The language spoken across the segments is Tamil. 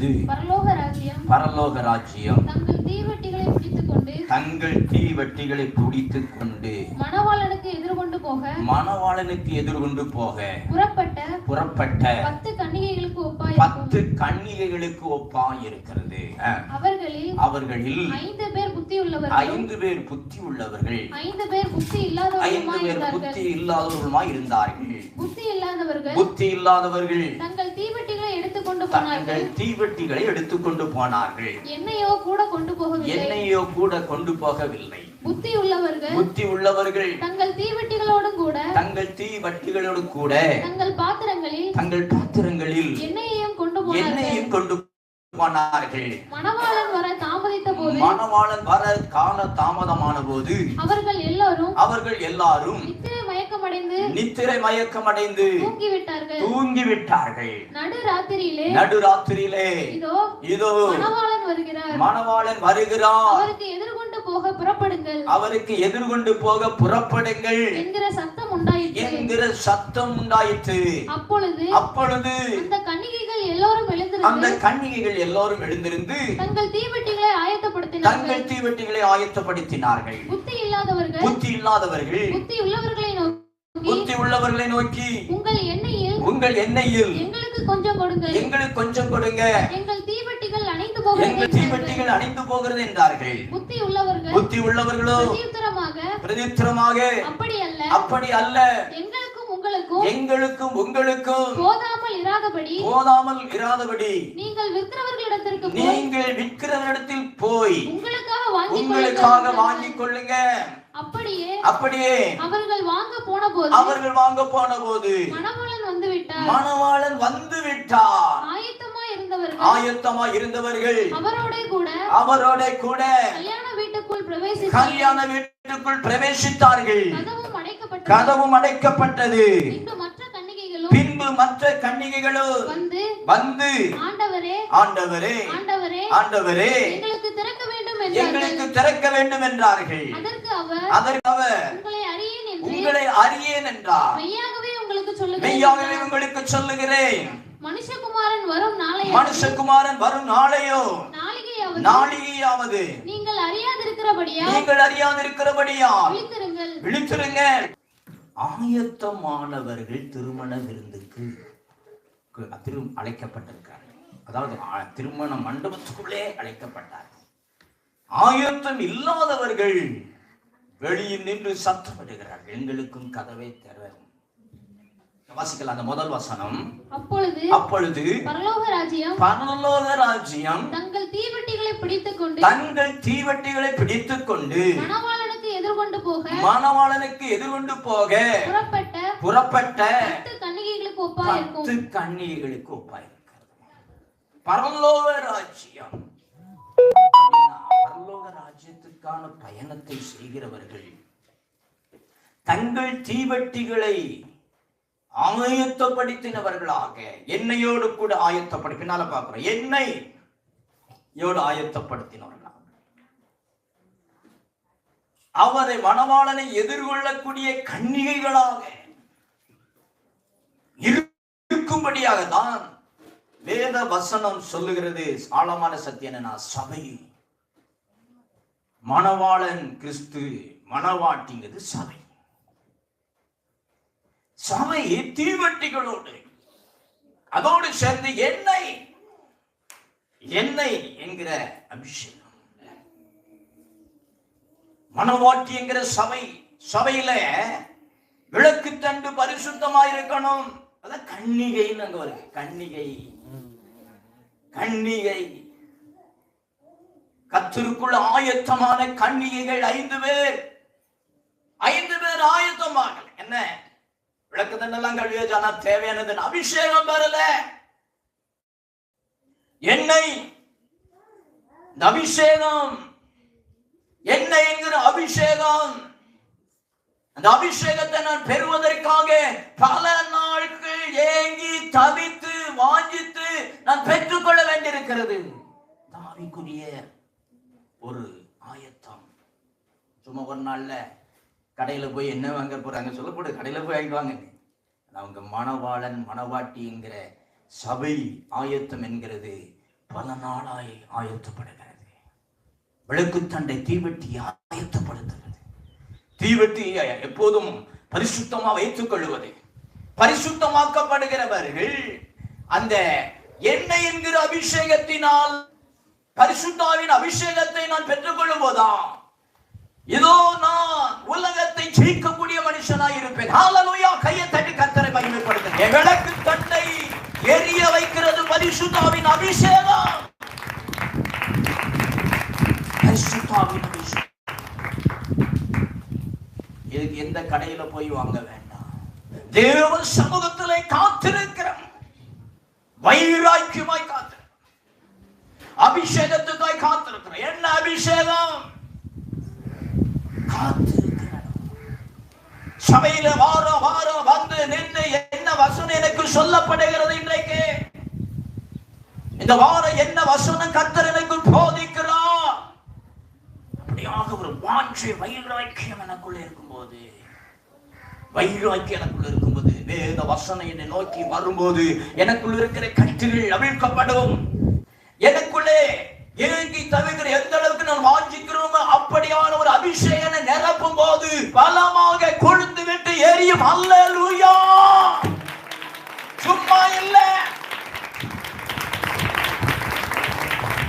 அப்பொழுது பரலோக ராஜ்யம் தங்கள் தீவட்டிகளை பிடித்துக் கொண்டு தங்கள் தீவட்டிகளை பிடித்துக் கொண்டு மணவாளனுக்கு எதிர்கொண்டு போக மணவாளனுக்கு எதிர்கொண்டு போக. புறப்பட்ட புறப்பட்ட பத்து கன்னிகைகளுக்கு ஒப்பாயிருக்கும். பத்து கன்னிகைகளுக்கு ஒப்பாய் இருக்கிறது அவர்களில் அவர்களில் ஐந்து பேர் புத்தி உள்ளவர்களும் ஐந்து பேர் புத்தி உள்ளவர்கள் ஐந்து பேர் புத்தி இல்லாதவர்களுமாய் இருந்தார்கள். புத்தி இல்லாதவர்களுமாய் இருந்தார்கள். புத்தி இல்லாதவர்கள் புத்தி இல்லாதவர்கள். தங்கள் போனார்கள் தங்கள் தீவட்டிகளை எடுத்துக்கொண்டு போனார்கள். என்னையோ கூட கொண்டு போகவில்லை. என்னையோ கூட கொண்டு போகவில்லை. புத்தி உள்ளவர்கள் புத்தி உள்ளவர்கள் தங்கள் தீவட்டிகளோடும் கூட தங்கள் தீவட்டிகளோடு கூட தங்கள் பாத்திரங்களில் தங்கள் பாத்திரங்களில் எண்ணெயையும் கொண்டு போனார்கள். எண்ணெயும் கொண்டு மணவாளன் வர தாமதித்த போது மணவாளன் வர கால தாமதமான போது அவர்கள் எல்லோரும் அவர்கள் எல்லாரும் நித்திரை மயக்கமடைந்து நித்திரை மயக்கமடைந்து தூங்கி விட்டார்கள் நடு ராத்திரியிலே நடுராத்திரியிலே. இதோ இதோ மணவாளன் வருகிறார். மணவாளன் வருகிறார். அவருக்கு எதிர்கொண்டு போக புறப்படுங்கள். அவருக்கு எதிர்கொண்டு போக புறப்படுங்கள். என்கிற சத்தம் உண்டாயிற்று. என்கிற சத்தம் உண்டாயிற்று. அப்பொழுது அப்பொழுது அந்த கன்னிகைகள் எல்லோரும் அந்த எழுந்திருந்து கன்னிகைகள் எல்லோரும் எழுந்திருந்து தங்கள் தீவெட்டிகளை ஆயத்தப்படுத்தினார்கள். தங்கள் தீவெட்டிகளை ஆயத்தப்படுத்தினார்கள். புத்தி இல்லாதவர்கள் புத்தி இல்லாதவர்கள் புத்தி உள்ளவர்களை நோக்கி புத்தி உள்ளவர்களை நோக்கி உங்கள் எண்ணெயில் உங்கள் எண்ணெயில் எங்களுக்கு கொஞ்சம் கொடுங்கள். எங்களுக்கு கொஞ்சம் கொடுங்க. எங்கள் அணைந்து போகிறது எங்கள் தீவெட்டிகள் அணைந்து போகிறது என்றார்கள்? புத்தி உள்ளவர்கள் புத்தி உள்ளவர்களோ? பிரதித்திரமாக அப்படி அல்ல. அப்படி அல்ல. எங்களுக்கும் உங்களுக்கும் எங்களுக்கும் உங்களுக்கும் போதாமல் இராதபடி போதாமல் இராதபடி நீங்கள் விற்கிறவர்களிடத்திற்கு போய் நீங்கள் விற்கிறவரிடத்தில் போய் உங்களுக்காக வாங்கி உங்களுக்காக வாங்கிக் கொள்ளுங்க. அப்படியே அப்படியே அவர்கள் வாங்க போன போது அவர்கள் வாங்க போன போது மணவாளன் வந்து விட்டார் மணவாளன் வந்து விட்டார் ஆயத்தமா இருந்தவர்கள் ஆயத்தமா இருந்தவர்கள் அவரோட கூட அவரோட கூட கல்யாண வீட்டுக்குள் பிரவேசித்து கல்யாண வீட்டுக்குள் பிரவேசித்தார்கள். கதவும் அடைக்கப்பட்டது. கதவும் அடைக்கப்பட்டது. பின்பு மற்ற கன்னிகைகளும் வந்து வந்து ஆண்டவரே ஆண்டவரே ஆண்டவரே ஆண்டவரே எங்களுக்கு திறக்க வேண்டும் என்றார்கள். எங்களுக்கு திறக்க வேண்டும் என்றார்கள். அதற்கு அவர் அதற்கு அவர் உங்களை அறியேன் என்று உங்களை அறியேன் என்றார். மெய்யாகவே உங்களுக்கு சொல்லுகிறேன். மெய்யாகவே உங்களுக்கு சொல்லுகிறேன். மனுஷகுமாரன் வரும் நாளை மனுஷகுமாரன் வரும் நாளையோ? நாளிகையாவது? நாளிகையாவது. நீங்கள் அறியாதிருக்கிறபடியா? நீங்கள் அறியாதிருக்கிறபடியா? விழித்திருங்கள். விழித்திருங்க ஆயத்தமானவர்கள் திருமண விருந்துக்கு திரு அழைக்கப்பட்டிருக்கார்கள் அதாவது திருமண மண்டபத்துக்குள்ளே அழைக்கப்பட்டார்கள். ஆயத்தம் இல்லாதவர்கள் வெளியில் நின்று சத்தமிடுகிறார்கள். எங்களுக்கும் கதவை திறவும் வாசிக்கலாம். அந்த முதல் வசனம். அப்பொழுது அப்பொழுது பரலோக ராஜ்யம் பரலோக ராஜ்யம் தங்கள் தீவெட்டிகளை பிடித்துக் கொண்டு தங்கள் தீவட்டிகளை பிடித்துக் கொண்டு மணவாளனுக்கு எதிர்கொண்டு போக மாணவாளனுக்கு எதிர்கொண்டு போக புறப்பட்ட புறப்பட்ட பத்து கன்னிகைகளுக்கு ஒப்பா இருக்கும் பத்து கன்னிகைகளுக்கு ஒப்பாயிருக்கிறது. பரலோக ராஜ்யம். பரலோக ராஜ்யத்துக்கான பயணத்தை செய்கிறவர்கள் தங்கள் தீவட்டிகளை ஆயத்தப்படுத்தினவர்களாக என்னையோடு கூட ஆயத்தப்படி பின்னால பார்க்கிறோம். என்னை யோடு ஆயத்தப்படுத்தினவர்களாக. அவரை மணவாளனை எதிர்கொள்ளக்கூடிய கன்னிகைகளாக இருக்கும்படியாக தான் வேத வசனம் சொல்லுகிறது. ஆழமான சத்தியனா சபை. மணவாளன் கிறிஸ்து மணவாட்டிங்கிறது சபை. சபை தீவட்டிகளோடு அதோடு சேர்ந்து எண்ணெய். எண்ணெய் என்கிற அபிஷேகம். மனவாட்டி என்கிற சபை. சபையில விளக்கு தண்டு பரிசுத்தமா இருக்கணும் அதான் கன்னிகைன்னு அங்க வருது. கன்னிகை. கன்னிகை. கத்திற்குள் ஆயத்தமான கன்னிகைகள் ஐந்து பேர். ஐந்து பேர் ஆயத்தமாக என்ன? விளக்கு கழுவி கழுவியாச்சு ஆனா தேவையானது அபிஷேகம் வரல எண்ணெய் இந்த அபிஷேகம் எண்ணெய் என்கிற அபிஷேகம் அந்த அபிஷேகத்தை நான் பெறுவதற்காக பல நாட்கள் ஏங்கி தவித்து வாஞ்சித்து நான் பெற்றுக்கொள்ள வேண்டியிருக்கிறது. தாவிக்குரிய ஒரு ஆயத்தம். சும்மா ஒரு நாள்ல கடையில் போய் என்ன வாங்க போகிறாங்க சொல்லக்கூடாது கடையில் போய் வாங்கிக்குவாங்க அவங்க மணவாளன் மணவாட்டி என்கிற சபை ஆயத்தம் என்கிறது பல நாளாய் ஆயத்தப்படுகிறது. விளக்குத்தண்டை தீவெட்டி ஆயத்தப்படுத்துகிறது. தீவெட்டி எப்போதும் பரிசுத்தமாக வைத்துக் கொள்வது பரிசுத்தமாக்கப்படுகிறவர்கள் அந்த எண்ணெய் என்கிற அபிஷேகத்தினால் பரிசுத்தாவின் அபிஷேகத்தை நான் பெற்றுக்கொள்ளும் போதா இதோ நான் உலகத்தை ஜெயிக்கக்கூடிய மனுஷனாய் இருப்பேன். ஹalleluya கையை தட்டி கர்த்தரை மகிமைப்படுத்துங்க. என் விளக்கு தட்டை எரிய வைக்கிறது பரிசுத்தாவின் அபிஷேகம். பரிசுத்தாவின் அபிஷேகம். இதுக்கு எந்த கடையில போய் வாங்க வேண்டாம். தேவ சமூகத்திலே காத்திருக்கிறோம். வைராக்கியமாய் காத்திருக்கிறோம். அபிஷேகத்துக்காய் காத்திருக்கிறோம். என்ன அபிஷேகம் காத்திருக்கிறோம் சபையில வார வாரம் வந்து நின்று என்ன வசனம் எனக்கு சொல்லப்படுகிறது இன்றைக்கு? இந்த வாரம் என்ன வசனம் கத்தர் எனக்கு போதிக்கிறார்? அப்படியாக ஒரு வாஞ்சை வைராக்கியம் எனக்குள்ள இருக்கும்போது வைராக்கியம் எனக்குள்ள இருக்கும்போது வேத வசனம் என்னை நோக்கி வரும்போது எனக்குள்ள இருக்கிற கட்டுகள் அவிழ்க்கப்படும். எனக்குள்ளே ஏங்கி தவிர்க்கிற எந்த அளவுக்கு நான் வாஞ்சிக்கிறோமோ அப்படியான ஒரு அபிஷேகனை நிரப்பும் போது பலமாக கொழுத்து எரியும். அல்ல லூயா சும்மா இல்ல.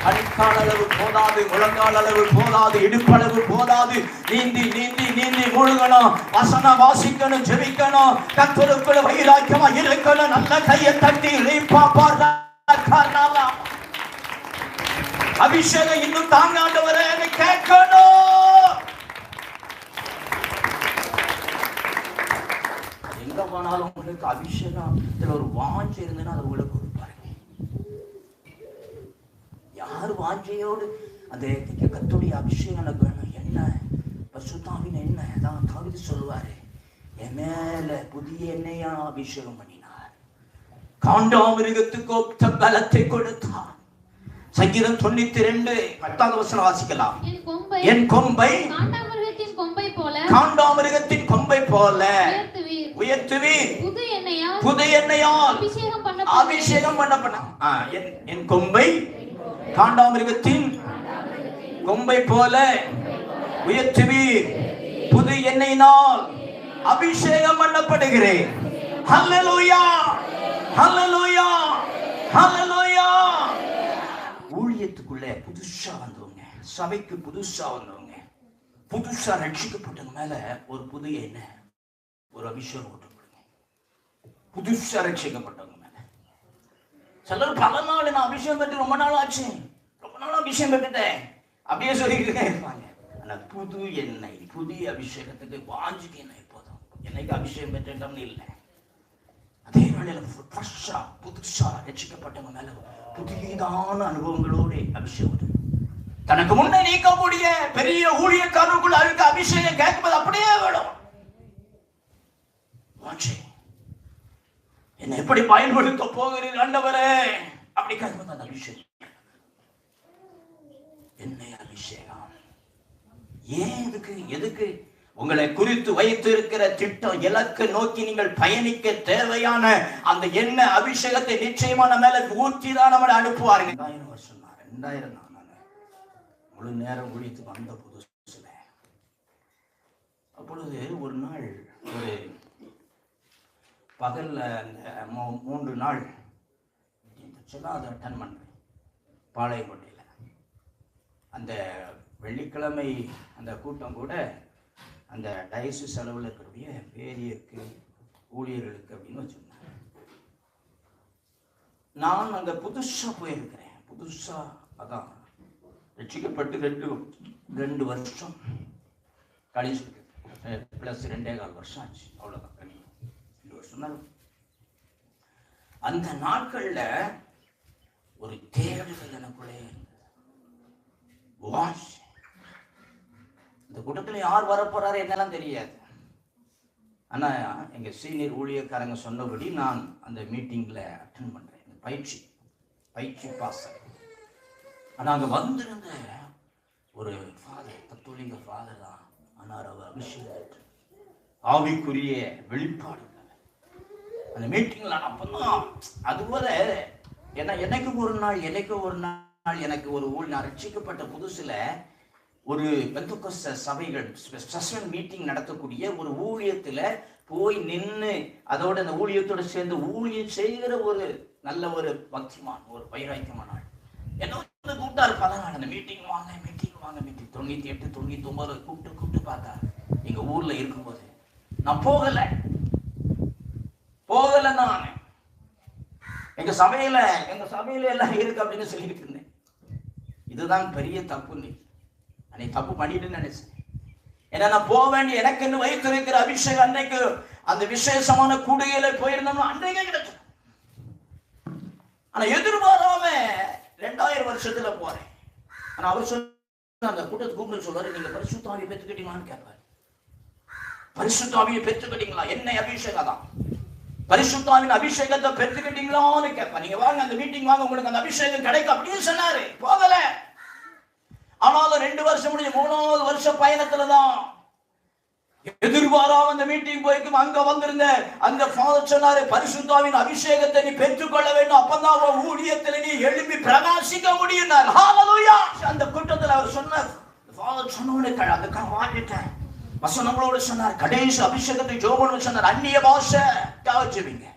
அடிக்கால் அளவு போதாது முழங்கால் அளவு போதாது இடுப்பளவு போதாது. நீந்தி நீந்தி நீந்தி முழுகணும். வசனம் வாசிக்கணும் ஜெபிக்கணும். கத்தருக்குள்ள வைராக்கியமா இருக்கணும். நல்ல கையை தட்டி ரீப்பா பாடுறா அபிஷேகம் இன்னும் தாங்காண்டவரே கேட்கணும். எங்க போனாலும் உங்களுக்கு அபிஷேகம் இதுல ஒரு வாஞ்சி இருந்ததுன்னா அதை உங்களுக்கு கொடுப்பாருங்க யார் வாஞ்சையோடு அந்த கத்துடைய அபிஷேகம் எனக்கு வேணும் என்ன? பசுத்தாவின் என்ன? அதான் கவிதை சொல்லுவாரு. என் மேல புதிய எண்ணெயா அபிஷேகம் பண்ணினார். காண்டாமிருகத்துக்கு ஒத்த பலத்தை கொடுத்தார் சங்கீதம் தொண்ணூத்தி ரெண்டு பத்தாவது வசனம் வாசிக்கலாம். என் கொம்பை என் கொம்பை காண்டாமிருகத்தின் கொம்பை போல காண்டாமிருகத்தின் கொம்பை போல உயர்த்துவீர். புது எண்ணெயால் அபிஷேகம் பண்ண அபிஷேகம் பண்ணப்பட்ட என்- கொம்பை காண்டாமிருகத்தின் கொம்பை போல உயர்த்துவீர். புது எண்ணெயினால் அபிஷேகம் பண்ணப்படுகிறேன் ஹல்லேலூயா ஹல்லேலூயா ஹல்லேலூயா ஊழியத்துக்குள்ள புதுசா வந்தவங்க சபைக்கு புதுசா வந்தவங்க புதுசா ரட்சிக்கப்பட்டவங்க மேல ஒரு புது எண்ணெய் ஒரு அபிஷேகம் புதுசாக ரட்சிக்கப்பட்டவங்க மேலே. சிலர் பல நாள் நான் அபிஷேகம் பெற்று ரொம்ப நாள் ஆச்சு. ரொம்ப நாள் அபிஷேகம் பெற்றுட்டேன் அப்படியே சொல்லிக்கிட்டே இருப்பாங்க. ஆனா புது எண்ணெய் புதிய அபிஷேகத்துக்கு வாஞ்சிக்கு எண்ணெய் போதும். என்னைக்கு அபிஷேகம் பெற்றுட்டோம்னு இல்லை. அதே வேளையில் ஃப்ரெஷ்ஷாக புதுசாக ரட்சிக்கப்பட்டவங்க மேல புதியதான அனுபவங்களோட அபிஷேகம் தனக்கு முன்னே நீக்கக்கூடிய பெரிய ஊழியக்காரருக்குள்ள அழுக்க அபிஷேகம் கேட்கும்போது அப்படியே வேணும். வாஞ்சை. என்னை எப்படி பயன்படுத்த போகிறீர் ஆண்டவரே? அப்படி கேட்கும்போது அந்த அபிஷேகம். என்னை அபிஷேகம். ஏன் எதுக்கு எதுக்கு? உங்களை குறித்து வைத்து இருக்கிற திட்டம் இலக்கு நோக்கி நீங்கள் பயணிக்க தேவையான அந்த என்ன அபிஷேகத்தை நிச்சயமான மேல ஊற்றி தான் நம்மளை அனுப்புவாருங்க சொன்னார் ரெண்டாயிரம் நான் முழு நேரம் குடித்து வந்த புதுசுல அப்பொழுது ஒரு நாள் ஒரு பகலில் அந்த மூ- மூன்று நாள் சொன்னால் அதை அட்டன் பண்ணுறேன் பாளையங்கோட்டையில். அந்த வெள்ளிக்கிழமை அந்த கூட்டம் கூட அந்த டயசு செலவில் இருக்கக்கூடிய பேரியருக்கு ஊழியர்களுக்கு அப்படின்னு வச்சுருந்தாங்க. நான் அங்கே புதுசாக போயிருக்கிறேன். புதுசாக அதான் ரட்சிக்கப்பட்டு ரெண்டு ரெண்டு வருஷம் கழிச்சு ப்ளஸ் ரெண்டே கால் வருஷம் ஆச்சு. அவ்வளோதான் கழி அந்த நாட்கள்ல ஒரு தேடுதல் எனக்குள்ளே. இருந்தது. வாஷ் இந்த கூட்டத்தில் யார் வரப்போறாரு என்னெல்லாம் தெரியாது. ஆனா எங்க சீனியர் ஊழியக்காரங்க சொன்னபடி நான் அந்த மீட்டிங்ல அட்டன் பண்றேன். இந்த பயிற்சி பயிற்சி பாஸ் ஆனா அங்க வந்திருந்த ஒரு ஃபாதர் கத்தோலிங்க ஃபாதர் தான் ஆனார் அவர் அபிஷேகம் ஆவிக்குரிய வெளிப்பாடு. அந்த மீட்டிங்ல நான் அப்பதான் அதுபோல ஏன்னா எனக்கு ஒரு நாள் எனக்கு ஒரு நாள் எனக்கு ஒரு ஊழ் நான் ரட்சிக்கப்பட்ட புதுசுல ஒரு பெந்தகோஸ்த சபைகள் ஸ்பெஷல் மீட்டிங் நடத்தக்கூடிய ஒரு ஊழியத்துல போய் நின்று அதோட அந்த ஊழியத்தோட சேர்ந்து ஊழியம் செய்கிற ஒரு நல்ல ஒரு பக்திமான் ஒரு வைராக்கியமான ஆள். என்ன வந்து கூப்பிட்டாரு பல நாள் அந்த மீட்டிங் வாங்க மீட்டிங் வாங்க மீட்டிங் தொண்ணூத்தி எட்டு தொண்ணூத்தி ஒன்பது கூப்பிட்டு கூப்பிட்டு பார்த்தாரு. எங்க ஊர்ல இருக்கும்போது. நான் போகலை. போகல நான் எங்க சபையில எங்க சபையில எல்லாம் இருக்கு அப்படின்னு சொல்லிட்டு இருந்தேன். இதுதான் பெரிய தப்பு நீ. அன்னைக்கு தப்பு பண்ணிட்டு நினைச்சேன். ஏன்னா நான் போக வேண்டிய எனக்குன்னு வைத்திருக்கிற அபிஷேகம் அன்னைக்கு அந்த விசேஷமான கூடுகையில போயிருந்தோம்னா அன்றைக்கே கிடைக்கும் ஆனா எதிர்பாராம ரெண்டாயிரம் வருஷத்துல போறேன். ஆனா அவர் சொன்ன அந்த கூட்டத்தை கூப்பிட்டு சொல்றாரு நீங்க பரிசுத்தாவியை பெற்றுக்கிட்டீங்களான்னு கேட்பாரு. பரிசுத்தாவியை பெற்றுக்கிட்டீங்களா? என்ன அபிஷேகம் தான். பரிசுத்தாவின் அபிஷேகத்தை பெற்றுக்கிட்டீங்களான்னு கேட்பேன் நீங்க வாங்க அந்த மீட்டிங் வாங்க உங்களுக்கு அந்த அபிஷேகம் கிடைக்கும் அப்படின்னு சொன்னாரு. போகல. ஆனாலும் ரெண்டு வருஷம் முடிஞ்சு மூணாவது வருஷ பயணத்துல தான் எதிர்பாராம அந்த மீட்டிங் போய்க்கும் அங்க வந்திருந்த அந்த ஃபாதர் சொன்னாரு பரிசுத்தாவின் அபிஷேகத்தை நீ பெற்றுக்கொள்ள வேண்டும். அப்பதான் ஊழியத்தில் நீ எழுப்பி பிரகாசிக்க முடியும் அந்த கூட்டத்தில் அவர் சொன்னார். ஃபாதர் சொன்னோட அதுக்காக வாங்கிட்டேன் வசனங்களோடு சொன்னார் கடைசி அபிஷேகத்தை ஜோபன் சொன்னார் அந்நிய பாஷை ஜெபிங்க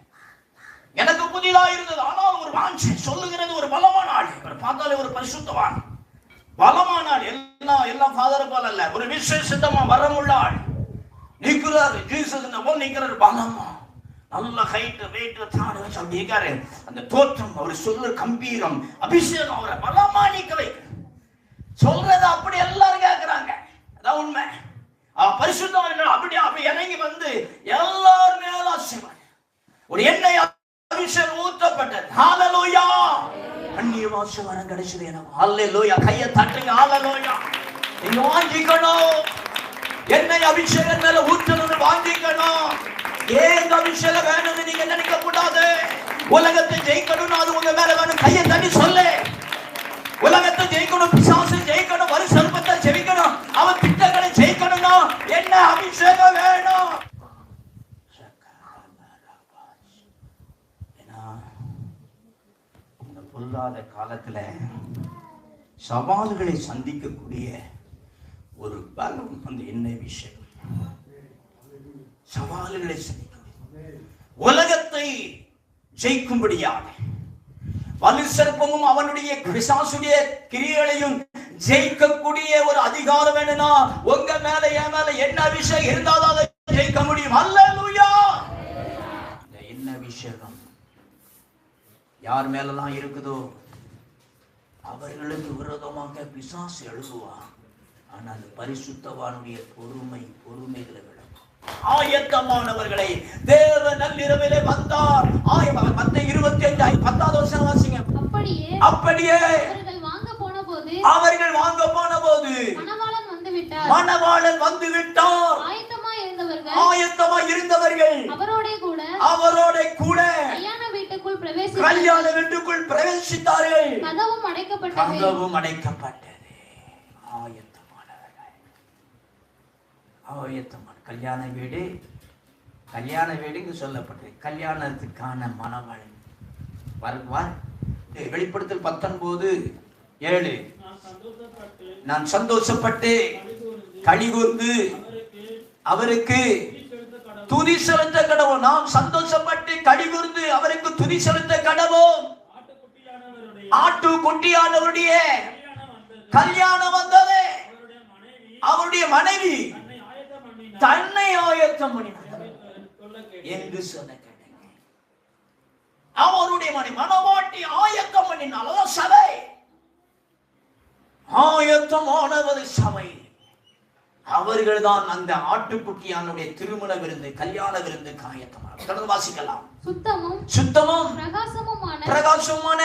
எனக்கு புதிதா இருந்தது ஆனால் ஒரு வாஞ்சி சொல்லுகிறது ஒரு பலமான ஆள். இவர் பார்த்தாலே ஒரு பரிசுத்தவான். பலமான ஆள். எல்லாம் எல்லாம் ஃபாதர் போல அல்ல ஒரு விசேஷமா வரமுள்ள ஆள். நிற்கிறாரு. ஜீசஸ் போல் நிற்கிறாரு. பலமா. நல்ல ஹைட் வெயிட் தாடு வச்சு அப்படி இருக்காரு. அந்த தோற்றம் அவர் சொல்ற கம்பீரம் அபிஷேகம் அவரை பலமா நிக்க வைக்க சொல்றது அப்படி எல்லாரும் கேட்கிறாங்க. அதான் உண்மை. அவன் அப்படி அப்படி இறங்கி வந்து எல்லார் மேல ஆசீர்வாதம். ஒரு எண்ணெய் அபிஷேகம் ஊற்றப்பட்டது. ஹalleluya. அந்நிய வாச வரம் கிடைச்சது எனக்கு. ஹalleluya. கையை தட்டுங்க. ஹalleluya. நீங்க வாங்கிக்கணும். எண்ணெய் அபிஷேகம் மேல ஊற்றணும்னு வாங்கிக்கணும். ஏங்க அபிஷேகம் வேணும்னு நீங்க நினைக்க கூடாது உலகத்தை ஜெயிக்கணும்னு அது உங்க மேல வேணும். கையை தட்டி சொல்லு. உலகத்தை ஜெயிக்கணும். பிசாசு ஜெயிக்கணும். வரி சர்ப்பத்தை ஜெயிக்கணும் அவன் திட்டங்களை ஜெயிக்கணும்னா? என்ன அபிஷேகம் வேணும்? பொல்லாத காலத்துல சவால்களை சந்திக்கக்கூடிய ஒரு பலம் அந்த என்ன விஷயம்? சவால்களை சந்திக்க. உலகத்தை ஜெயிக்கும்படியாக. வலு சர்ப்பமும் அவனுடைய பிசாசுடைய கிரியைகளையும் ஜெயிக்கக்கூடிய ஒரு அதிகாரம் வேணும்னா உங்க மேல என் மேல என்ன அபிஷேகம் இருந்தாலும் அதை ஜெயிக்க முடியும். அல்லேலூயா! என்ன அபிஷேகம்? யார் மேலலாம் இருக்குதோ அவர்களுக்கு விரோதமாக பிசாசு எழுதுவான் ஆனா அந்த பரிசுத்தவானுடைய பொறுமை பொறுமைகளை விளக்கும் ஆயத்தமானவர்களை தேவ நள்ளிரவிலே வந்தார். ஆயம் மத்த இருபத்தி அஞ்சு பத்தாவது வருஷம் வாசிங்க. அப்படியே அப்படியே அவர்கள் வாங்க போன போது மணவாளன் வந்து விட்டார் மணவாளன் வந்து விட்டார் ஆயத்தமா இருந்தவர்கள் அவரோட கூட அவரோட கூட கல்யாண வீட்டுக்குள் பிரவேசி கல்யாண வீட்டுக்குள் பிரவேசித்தார்கள். கதவும் அடைக்கப்பட்டது. கதவும் அடைக்கப்பட்டது. ஆயத்தமானவர்கள். ஆயத்தமான கல்யாண வீடு கல்யாண வீடுங்க சொல்லப்பட்டது. கல்யாணத்துக்கான மணவாளன் வருவார். வெளிப்படுத்தல் பத்தொன்பது. ஏழு. நான் சந்தோஷப்பட்டு கழிவுந்து அவருக்கு துதி செலுத்த கடவும் கடவோம் நாம் சந்தோஷப்பட்டு கழிவுந்து அவருக்கு துதி செலுத்த கடவோம் ஆட்டு குட்டியானவருடைய கல்யாணம் வந்தது. அவருடைய மனைவி தன்னை ஆயத்தம் பண்ணினார். என்று சொன்ன அவருடைய மனை மனவாட்டி ஆயத்தம் பண்ணினால சபை. ஆயத்தமானவது சபை. அவர்கள் தான் அந்த ஆட்டுக்குட்டியானுடைய திருமண விருந்து கல்யாண விருந்துக்கு ஆயத்தமான தொடர்ந்து வாசிக்கலாம். சுத்தமும் சுத்தமும் பிரகாசமுமான பிரகாசமான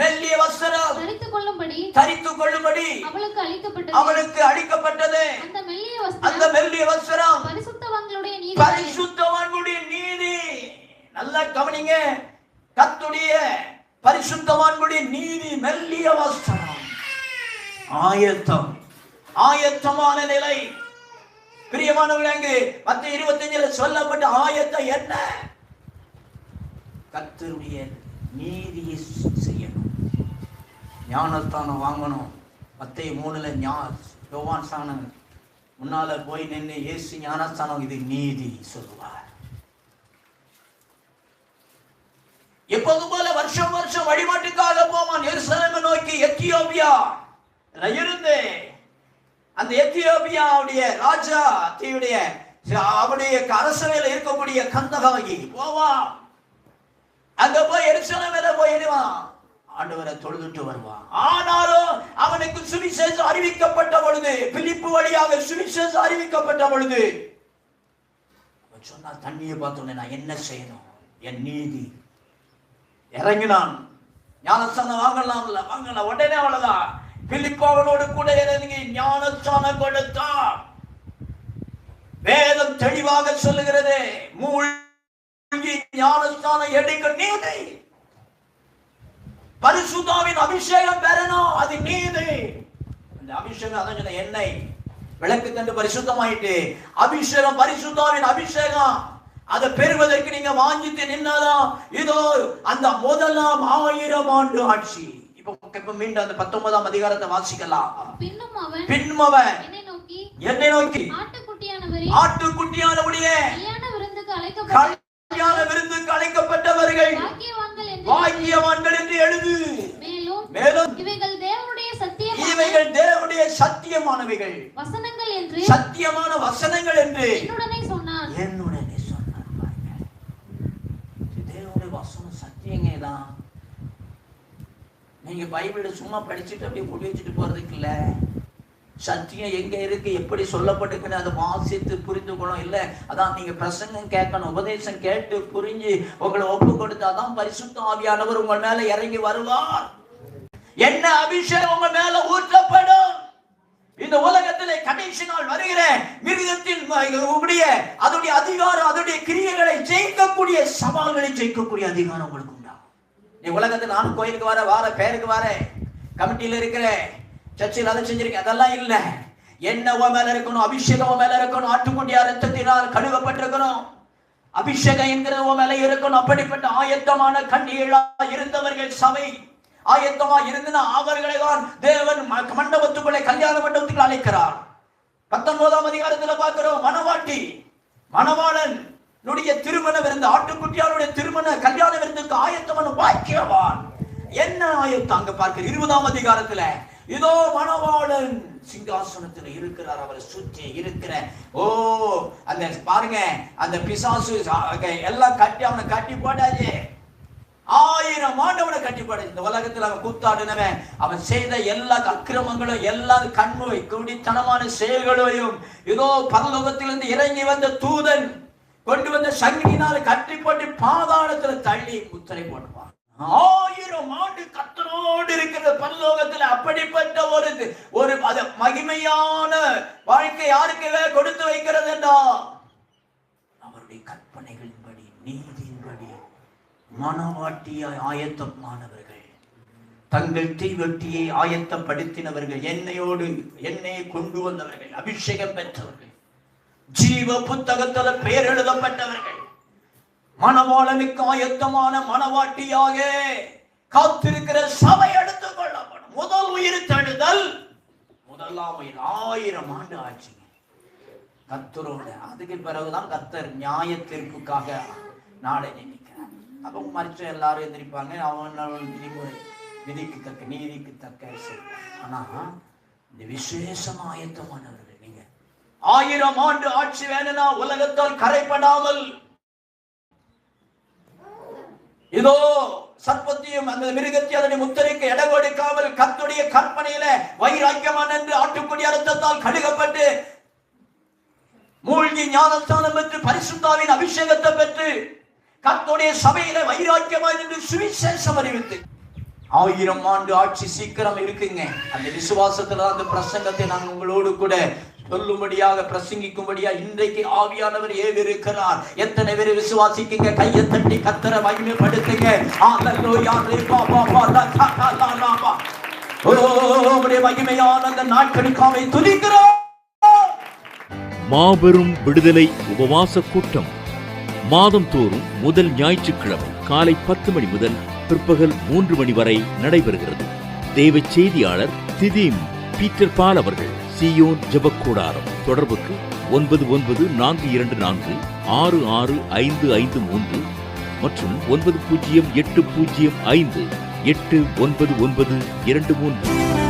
மெல்லிய வஸ்திரம் தரித்துக் கொள்ளும்படி தரித்துக் கொள்ளும்படி அவளுக்கு அளிக்கப்பட்டது. அவளுக்கு அளிக்கப்பட்டது. அந்த மெல்லிய அந்த வஸ்திரம் மெல்லிய வஸ்திரம் பரிசுத்தவான்களுடைய நீதி. பரிசுத்தவான்களுடைய நீதி. நல்லா கவனிங்க. கத்துடைய பரிசுத்தவான்களுடைய நீதி மெல்லிய வஸ்திரம். ஆயத்தம். ஆயத்தமான நிலை. பிரியமானவர்களே அங்கு மத்த இருபத்தஞ்சுல சொல்லப்பட்ட ஆயத்தம் என்ன? கத்தருடைய நீதியை செய்யணும். ஞானஸ்தானம் வாங்கணும். மத்திய மூணுல ஞா யோவான் ஸ்தானம். முன்னால போய் நின்று இயேசு ஞானஸ்தானம் இது நீதி சொல்லுவார். எப்போது போல வருஷம் வருஷம் வழிபாட்டுக்காக போவான். எருசலேமை நோக்கி எத்தியோபியா இருந்தேன். அந்த எத்தியோபியாவுடைய ராஜா தீவுடைய அவனுடைய அரசவையில் இருக்கக்கூடிய கந்தகாகி போவான். அங்க போய் எருசலேமில போயிடுவான் ஆண்டவரை தொழுதுட்டு வருவான். ஆனாலும் அவனுக்கு சுவிசேஷம் அறிவிக்கப்பட்ட பொழுது பிலிப்பு வழியாக சுவிசேஷம் அறிவிக்கப்பட்ட பொழுது சொன்னா தண்ணியை பார்த்தோன்னே நான் என்ன செய்யணும்? என் நீதி இறங்கினான். ஞானஸ்தானம் வாங்கலாம்ல வாங்கலாம் உடனே அவ்வளவுதான் பிலிப்பவனோடு கூட இறங்கி ஞானஸ்தானம் கொடுத்தான். வேதம் தெளிவாக சொல்லுகிறது மூழ்கி ஞானஸ்தானம் எடுக்க நீதி. பரிசுத்தாவின் அபிஷேகம் பெறணும் அது நீதி. அந்த அபிஷேகம் அதான் சொன்ன எண்ணெய். விளக்கு கண்டு பரிசுத்தமாயிட்டு அபிஷேகம் பரிசுத்தாவின் அபிஷேகம். அதை பெறுவதற்கு நீங்க வாஞ்சித்து நின்னாதான் இதோ அந்த முதலாம் ஆயிரம் ஆண்டு ஆட்சி. இப்ப மீண்டும் அந்த பத்தொன்பதாம் அதிகாரத்தை வாசிக்கலாம். பின்னும் அவன் என்னை நோக்கி ஆட்டுக்குட்டியானவுடைய கல்யாண விருந்துக்கு அழைக்கப்பட்டவர்கள் என்று எழுது. மேலும் மேலும் இவைகள் தேவனுடைய சத்தியமான இவைகள் தேவனுடைய சத்தியமானவைகள். வசனங்கள் என்று சத்தியமான வசனங்கள் என்று என்னுடனே சொன்னான் என்னுடனே சொன்னார் பாருங்க இது தேவனுடைய வசனம் சத்தியங்க தான் நீங்க பைபிளை சும்மா படிச்சுட்டு அப்படியே கொண்டு வச்சுட்டு போறதுக்கு இல்ல சத்தியம் எங்க இருக்கு? எப்படி சொல்லப்பட்டிருக்குன்னு அதை வாசித்து புரிந்து கொள்ளும் இல்ல அதான் நீங்க பிரசங்கம் கேட்கணும் உபதேசம் கேட்டு புரிஞ்சு உங்களை ஒப்பு கொடுத்தாதான் பரிசுத்த ஆவியானவர் உங்க மேல இறங்கி வருவார். என்ன அபிஷேகம் உங்க மேல ஊற்றப்படும்? இந்த உலகத்திலே கடைசினால் வருகிற மிருகத்தின் உடைய அதனுடைய அதிகாரம் அதோடைய கிரியைகளை ஜெயிக்கக்கூடிய சவால்களை ஜெயிக்கக்கூடிய அதிகாரம் உங்களுக்கு நீ உலகத்து நானும் கோயிலுக்கு வர வார பேருக்கு வர கமிட்டியில இருக்கிற சர்ச்சில் அதை செஞ்சிருக்கேன் அதெல்லாம் இல்ல. என்ன உன் மேல இருக்கணும் அபிஷேகம் மேல இருக்கணும் ஆட்டுக்குட்டியா ரத்தத்தினால் கழுவப்பட்டிருக்கணும் அபிஷேகம் என்கிறது மேல இருக்கணும். அப்படிப்பட்ட ஆயத்தமான கண்ணிகளா இருந்தவர்கள் சபை. ஆயத்தமா இருந்தன அவர்களை தான் தேவன் ம- மண்டபத்துக்குள்ளே கல்யாண மண்டபத்துக்குள்ள அழைக்கிறார். பத்தொன்பதாம் அதிகாரத்துல பார்க்கிறோம் மணவாட்டி மணவாளன். நுடைய திருமண விருந்து ஆட்டுக்குட்டியாளுடைய திருமண கல்யாண விருந்துக்கு ஆயத்தமான பாக்கியவான் என்ன ஆயத்தம்? அங்க பார்க்க இருபதாம் அதிகாரத்துல இதோ மணவாளன் சிங்காசனத்தில் இருக்கிறார் அவரை சுற்றி இருக்கிற. ஓ அந்த பாருங்க அந்த பிசாசு எல்லாம் கட்டி அவனை கட்டி போட்டாச்சு ஆயிரம் ஆண்டவனை கட்டிப்பாடு இந்த உலகத்தில் அவன் கூத்தாடினவன். அவன் செய்த எல்லா அக்கிரமங்களும் எல்லா கண்மொழி குடித்தனமான செயல்களையும் இதோ பரலோகத்திலிருந்து இறங்கி வந்த தூதன். கொண்டு வந்த சங்கினால் கட்டி போட்டு பாதாளத்துல தள்ளி முத்திரை போடுவான் ஆயிரம் ஆண்டு கத்தனோடு இருக்கிற பரலோகத்துல அப்படிப்பட்ட ஒரு ஒரு அது மகிமையான வாழ்க்கை யாருக்கு கொடுத்து வைக்கிறது என்றா? அவருடைய கற்பனைகளின்படி நீதியின்படி மனவாட்டிய ஆயத்தமானவர்கள் தங்கள் தீவெட்டியை ஆயத்தப்படுத்தினவர்கள் என்னையோடு என்னை கொண்டு வந்தவர்கள் அபிஷேகம் பெற்றவர்கள். ஜீவ புத்தகத்தில் பெயர் எழுதப்பட்டவர்கள். மணவாளனுக்கு ஆயத்தமான மனவாட்டியாக காத்திருக்கிற சபை எடுத்துக் கொள்ளப்படும். முதல் உயிர் தழுதல் முதலாம் உயிர் ஆயிரம் ஆண்டு ஆட்சி கத்தரோட அதுக்கு பிறகுதான் கத்தர் நியாய தீர்ப்புக்காக நாளை நினைக்கிறார் அப்போ மறிச்ச எல்லாரும் எந்திரிப்பாங்க அவன் விதிமுறை விதிக்கு தக்க நீதிக்கு தக்க செய்வார். ஆனா இந்த விசேஷம் ஆயத்தமானவர்கள் ஆயிரம் ஆண்டு ஆட்சி வேணும்னா உலகத்தால் கரைப்படாமல். இதோ சர்ப்பத்தையும் அந்த மிருகத்தை அதனை முத்திரைக்கு இடம் கொடுக்காமல் கத்துடைய கற்பனையில வைராக்கியமான என்று ஆட்டுக்குடி அர்த்தத்தால் கழுகப்பட்டு மூழ்கி ஞானஸ்தானம் பெற்று பரிசுத்தாவின் அபிஷேகத்தை பெற்று கத்துடைய சபையில வைராக்கியமாய் நின்று சுவிசேஷம் அறிவித்து. ஆயிரம் ஆண்டு ஆட்சி சீக்கிரம் இருக்குங்க. அந்த விசுவாசத்துல அந்த பிரசங்கத்தை நான் உங்களோடு கூட சொல்லும்படியாக பிரசங்கிக்கும்படியா இன்றைக்கு ஆவியானவர் ஏவிருக்கிறார் எத்தனை பேர் விசுவாசிக்குங்க? கையை தட்டி கத்தரை மகிமைப்படுத்துங்க. மகிமையான அந்த நாட்களுக்காக துதிக்கிறோம். மாபெரும் விடுதலை உபவாச கூட்டம். மாதந்தோறும் முதல் ஞாயிற்றுக்கிழமை காலை பத்து மணி முதல் பிற்பகல் மூன்று மணி வரை நடைபெறுகிறது. தேவ செய்தியாளர் திதீம் பீட்டர் பால் அவர்கள். சியோன் ஜபக்கூடாரம். தொடர்புக்கு ஒன்பது ஒன்பது நான்கு இரண்டு நான்கு ஆறு ஆறு ஐந்து ஐந்து மூன்று மற்றும் ஒன்பது பூஜ்ஜியம் எட்டு பூஜ்ஜியம் ஐந்து எட்டு ஒன்பது ஒன்பது இரண்டு மூன்று.